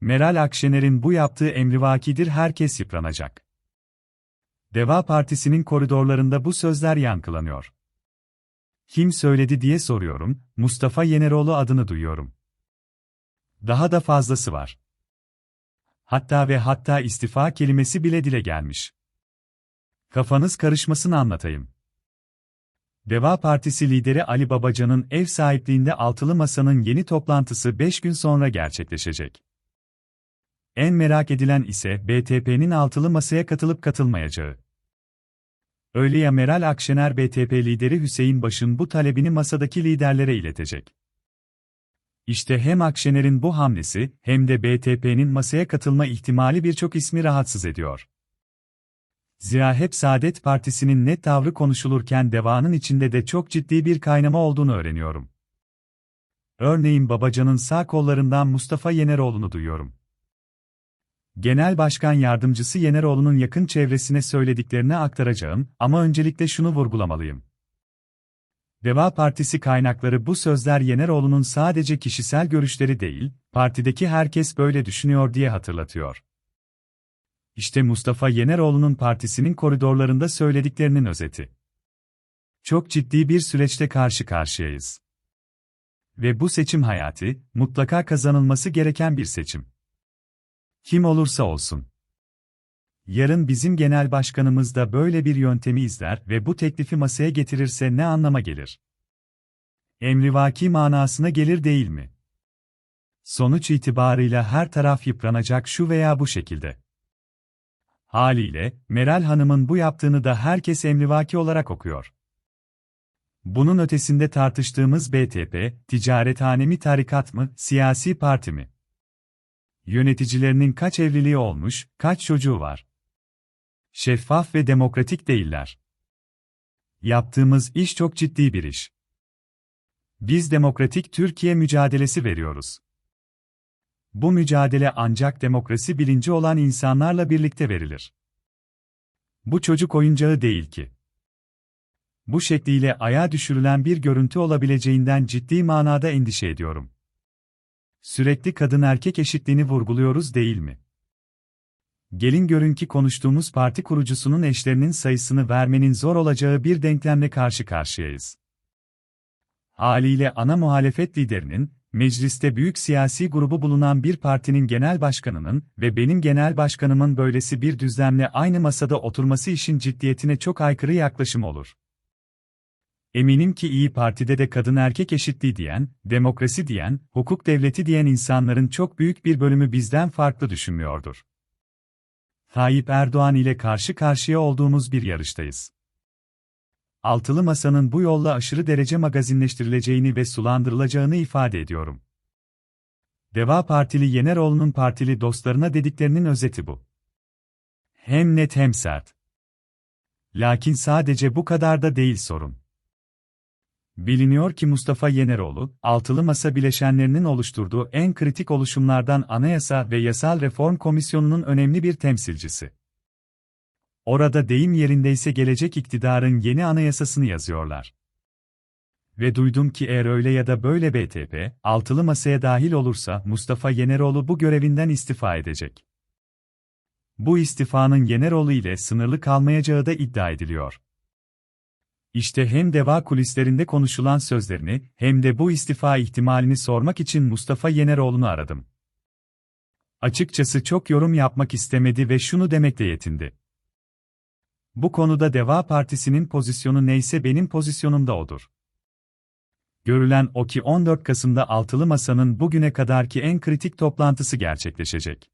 Meral Akşener'in bu yaptığı emrivakidir herkes yıpranacak. Deva Partisi'nin koridorlarında bu sözler yankılanıyor. Kim söyledi diye soruyorum, Mustafa Yeneroğlu adını duyuyorum. Daha da fazlası var. Hatta ve hatta istifa kelimesi bile dile gelmiş. Kafanız karışmasını anlatayım. Deva Partisi lideri Ali Babacan'ın ev sahipliğinde altılı masanın yeni toplantısı 5 gün sonra gerçekleşecek. En merak edilen ise BTP'nin altılı masaya katılıp katılmayacağı. Öyle ya Meral Akşener BTP lideri Hüseyin Baş'ın bu talebini masadaki liderlere iletecek. İşte hem Akşener'in bu hamlesi hem de BTP'nin masaya katılma ihtimali birçok ismi rahatsız ediyor. Zira hep Saadet Partisi'nin net tavrı konuşulurken devanın içinde de çok ciddi bir kaynama olduğunu öğreniyorum. Örneğin Babacan'ın sağ kollarından Mustafa Yeneroğlu'nu duyuyorum. Genel Başkan Yardımcısı Yeneroğlu'nun yakın çevresine söylediklerini aktaracağım ama öncelikle şunu vurgulamalıyım. Deva Partisi kaynakları bu sözler Yeneroğlu'nun sadece kişisel görüşleri değil, partideki herkes böyle düşünüyor diye hatırlatıyor. İşte Mustafa Yeneroğlu'nun partisinin koridorlarında söylediklerinin özeti. Çok ciddi bir süreçte karşı karşıyayız. Ve bu seçim hayatı, mutlaka kazanılması gereken bir seçim. Kim olursa olsun. Yarın bizim genel başkanımız da böyle bir yöntemi izler ve bu teklifi masaya getirirse ne anlama gelir? Emrivaki manasına gelir değil mi? Sonuç itibarıyla her taraf yıpranacak şu veya bu şekilde. Haliyle, Meral Hanım'ın bu yaptığını da herkes emrivaki olarak okuyor. Bunun ötesinde tartıştığımız BTP, ticarethane mi tarikat mı, siyasi parti mi? Yöneticilerinin kaç evliliği olmuş, kaç çocuğu var? Şeffaf ve demokratik değiller. Yaptığımız iş çok ciddi bir iş. Biz demokratik Türkiye mücadelesi veriyoruz. Bu mücadele ancak demokrasi bilinci olan insanlarla birlikte verilir. Bu çocuk oyuncağı değil ki. Bu şekliyle ayağa düşürülen bir görüntü olabileceğinden ciddi manada endişe ediyorum. Sürekli kadın erkek eşitliğini vurguluyoruz değil mi? Gelin görün ki konuştuğumuz parti kurucusunun eşlerinin sayısını vermenin zor olacağı bir denklemle karşı karşıyayız. Haliyle ana muhalefet liderinin, mecliste büyük siyasi grubu bulunan bir partinin genel başkanının ve benim genel başkanımın böylesi bir düzlemle aynı masada oturması işin ciddiyetine çok aykırı yaklaşım olur. Eminim ki iyi Parti'de de kadın erkek eşitliği diyen, demokrasi diyen, hukuk devleti diyen insanların çok büyük bir bölümü bizden farklı düşünmüyordur. Tayyip Erdoğan ile karşı karşıya olduğumuz bir yarıştayız. Altılı Masa'nın bu yolla aşırı derece magazinleştirileceğini ve sulandırılacağını ifade ediyorum. Deva Partili Yeneroğlu'nun partili dostlarına dediklerinin özeti bu. Hem net hem sert. Lakin sadece bu kadar da değil sorun. Biliniyor ki Mustafa Yeneroğlu, Altılı Masa bileşenlerinin oluşturduğu en kritik oluşumlardan Anayasa ve Yasal Reform Komisyonu'nun önemli bir temsilcisi. Orada deyim yerindeyse gelecek iktidarın yeni anayasasını yazıyorlar. Ve duydum ki eğer öyle ya da böyle BTP, altılı masaya dahil olursa Mustafa Yeneroğlu bu görevinden istifa edecek. Bu istifanın Yeneroğlu ile sınırlı kalmayacağı da iddia ediliyor. İşte hem deva kulislerinde konuşulan sözlerini hem de bu istifa ihtimalini sormak için Mustafa Yeneroğlu'nu aradım. Açıkçası çok yorum yapmak istemedi ve şunu demekle yetindi. Bu konuda Deva Partisi'nin pozisyonu neyse benim pozisyonum da odur. Görülen o ki 14 Kasım'da Altılı Masa'nın bugüne kadarki en kritik toplantısı gerçekleşecek.